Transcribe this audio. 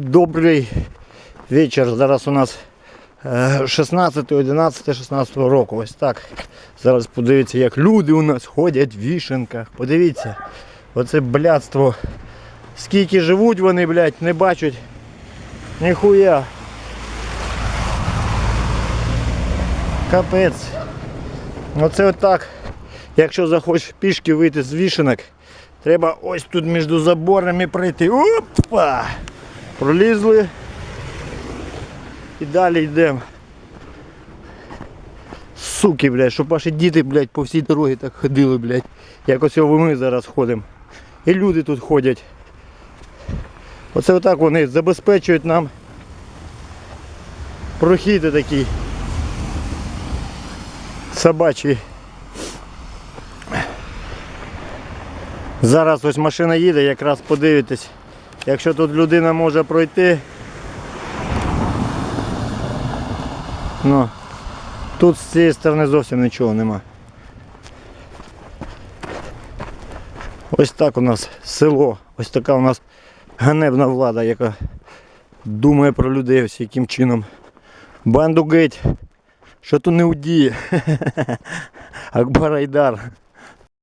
Добрий вечір. Зараз у нас е, 16, 11, 16 року. Ось так. Зараз подивіться, як люди у нас ходять в вішенках. Подивіться. Оце блядство. Скільки живуть вони, блядь, не бачать. Ніхуя. Капець. Оце отак. Якщо захочеш пішки вийти з вішенок, треба ось тут між заборами пройти. Опа! Пролізли. І далі йдемо. Суки, блядь, щоб ваші діти, блядь, по всій дорозі так ходили, блядь. Як ось ми зараз ходимо. І люди тут ходять. Оце отак вони забезпечують нам прохід такий собачий. Зараз ось машина їде, якраз подивитесь. Якщо тут людина може пройти. Ну, тут з цієї сторони зовсім нічого нема. Ось так у нас село, ось така у нас ганебна влада, яка думає про людей ось яким чином. Банду геть, що то не удіє. Акбар Айдар.